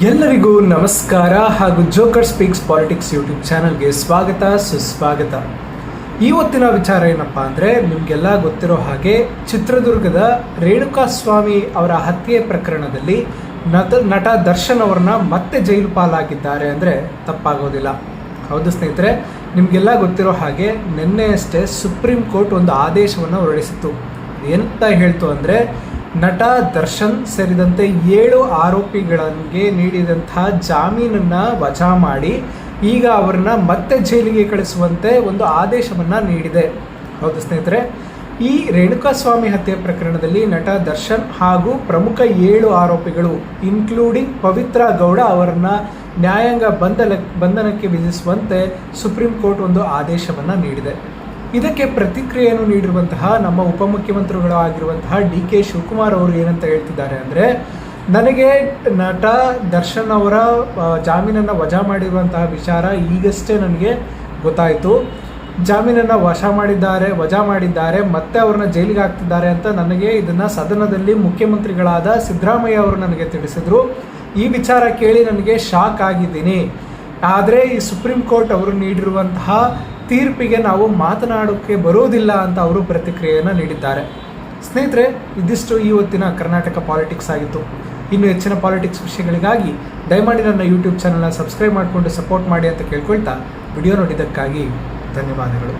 ಎಲ್ಲರಿಗೂ ನಮಸ್ಕಾರ ಹಾಗೂ ಜೋಕರ್ ಸ್ಪೀಕ್ಸ್ ಪಾಲಿಟಿಕ್ಸ್ ಯೂಟ್ಯೂಬ್ ಚಾನಲ್ಗೆ ಸ್ವಾಗತ, ಸುಸ್ವಾಗತ. ಇವತ್ತಿನ ವಿಚಾರ ಏನಪ್ಪ ಅಂದರೆ ನಿಮಗೆಲ್ಲ ಗೊತ್ತಿರೋ ಹಾಗೆ ಚಿತ್ರದುರ್ಗದ ರೇಣುಕಾ ಸ್ವಾಮಿ ಅವರ ಹತ್ಯೆ ಪ್ರಕರಣದಲ್ಲಿ ನಟ ನಟ ದರ್ಶನ್ ಅವ್ರನ್ನ ಮತ್ತೆ ಜೈಲು ಪಾಲಾಗಿದ್ದಾರೆ ಅಂದರೆ ತಪ್ಪಾಗೋದಿಲ್ಲ. ಹೌದು ಸ್ನೇಹಿತರೆ, ನಿಮಗೆಲ್ಲ ಗೊತ್ತಿರೋ ಹಾಗೆ ನಿನ್ನೆಯಷ್ಟೇ ಸುಪ್ರೀಂ ಕೋರ್ಟ್ ಒಂದು ಆದೇಶವನ್ನು ಹೊರಡಿಸಿತ್ತು. ಎಂತ ಹೇಳ್ತು ಅಂದರೆ ನಟ ದರ್ಶನ್ ಸೇರಿದಂತೆ ಏಳು ಆರೋಪಿಗಳಿಗೆ ನೀಡಿದಂತಹ ಜಾಮೀನನ್ನು ವಜಾ ಮಾಡಿ ಈಗ ಅವರನ್ನ ಮತ್ತೆ ಜೈಲಿಗೆ ಕಳಿಸುವಂತೆ ಒಂದು ಆದೇಶವನ್ನು ನೀಡಿದೆ. ಹೌದು ಸ್ನೇಹಿತರೆ, ಈ ರೇಣುಕಾಸ್ವಾಮಿ ಹತ್ಯೆ ಪ್ರಕರಣದಲ್ಲಿ ನಟ ದರ್ಶನ್ ಹಾಗೂ ಪ್ರಮುಖ ಏಳು ಆರೋಪಿಗಳು ಇನ್ಕ್ಲೂಡಿಂಗ್ ಪವಿತ್ರ ಗೌಡ ಅವರನ್ನ ನ್ಯಾಯಾಂಗ ಬಂಧನ ಬಂಧನಕ್ಕೆ ವಿಧಿಸುವಂತೆ ಸುಪ್ರೀಂ ಕೋರ್ಟ್ ಒಂದು ಆದೇಶವನ್ನು ನೀಡಿದೆ. ಇದಕ್ಕೆ ಪ್ರತಿಕ್ರಿಯೆಯನ್ನು ನೀಡಿರುವಂತಹ ನಮ್ಮ ಉಪಮುಖ್ಯಮಂತ್ರಿಗಳು ಆಗಿರುವಂತಹ ಡಿ ಕೆ ಶಿವಕುಮಾರ್ ಅವರು ಏನಂತ ಹೇಳ್ತಿದ್ದಾರೆ ಅಂದರೆ, ನನಗೆ ನಟ ದರ್ಶನ್ ಅವರ ಜಾಮೀನನ್ನು ವಜಾ ಮಾಡಿರುವಂತಹ ವಿಚಾರ ಈಗಷ್ಟೇ ನನಗೆ ಗೊತ್ತಾಯಿತು. ಜಾಮೀನನ್ನು ವಶ ಮಾಡಿದ್ದಾರೆ, ವಜಾ ಮಾಡಿದ್ದಾರೆ, ಮತ್ತೆ ಅವ್ರನ್ನ ಜೈಲಿಗೆ ಹಾಕ್ತಿದ್ದಾರೆ ಅಂತ ನನಗೆ ಇದನ್ನು ಸದನದಲ್ಲಿ ಮುಖ್ಯಮಂತ್ರಿಗಳಾದ ಸಿದ್ದರಾಮಯ್ಯ ಅವರು ನನಗೆ ತಿಳಿಸಿದರು. ಈ ವಿಚಾರ ಕೇಳಿ ನನಗೆ ಶಾಕ್ ಆಗಿದ್ದೀನಿ. ಆದರೆ ಈ ಸುಪ್ರೀಂ ಕೋರ್ಟ್ ಅವರು ನೀಡಿರುವಂತಹ ತೀರ್ಪಿಗೆ ನಾವು ಮಾತನಾಡೋಕ್ಕೆ ಬರೋದಿಲ್ಲ ಅಂತ ಅವರು ಪ್ರತಿಕ್ರಿಯೆಯನ್ನು ನೀಡಿದ್ದಾರೆ. ಸ್ನೇಹಿತರೆ, ಇದಿಷ್ಟು ಈ ಹೊತ್ತಿನ ಕರ್ನಾಟಕ ಪಾಲಿಟಿಕ್ಸ್ ಆಗಿತ್ತು. ಇನ್ನು ಹೆಚ್ಚಿನ ಪಾಲಿಟಿಕ್ಸ್ ವಿಷಯಗಳಿಗಾಗಿ ದಯಮಾಡಿ ನನ್ನ ಯೂಟ್ಯೂಬ್ ಚಾನಲ್ನ ಸಬ್ಸ್ಕ್ರೈಬ್ ಮಾಡಿಕೊಂಡು ಸಪೋರ್ಟ್ ಮಾಡಿ ಅಂತ ಕೇಳ್ಕೊಳ್ತಾ ವಿಡಿಯೋ ನೋಡಿದ್ದಕ್ಕಾಗಿ ಧನ್ಯವಾದಗಳು.